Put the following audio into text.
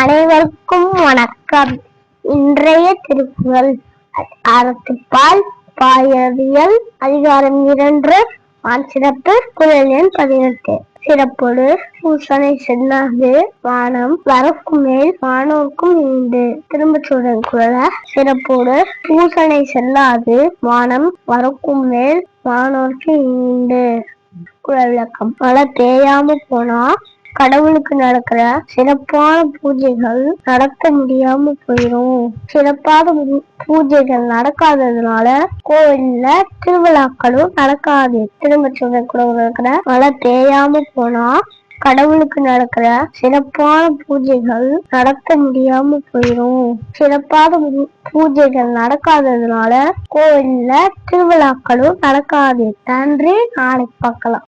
அனைவருக்கும் வணக்கம். இன்றைய திருக்குறள் அறத்துப்பால் பாயவியல் அதிகாரம் இரண்டு ஆண் சிறப்பு குரல் எண் பதினெட்டு. சிறப்போடு பூசனை செல்லாது வானம் வரக்கும் மேல் வானோர்க்கும் இண்டு திரும்ப சொல்றேன் குரல. சிறப்போடு பூசனை செல்லாது வானம் வரக்கும் மேல் வானோர்க்கு இண்டு குரல் விளக்கம். மழை பெய்யாம போனா கடவுளுக்கு நடக்கிற சிறப்பான பூஜைகள் நடக்க முடியாம போயிடும் சிறப்பான பூஜைகள் நடக்காததுனால கோவில்ல திருவிழாக்களும் நடக்காது. திரும்ப சொல்ற கூட நடக்கிற மழை பெய்யாம போனா கடவுளுக்கு நடக்கிற சிறப்பான பூஜைகள் நடக்க முடியாம போயிடும் சிறப்பான பூஜைகள் நடக்காததுனால கோவில்ல திருவிழாக்களும் நடக்காது. நன்றி. நாளைக்கு பார்க்கலாம்.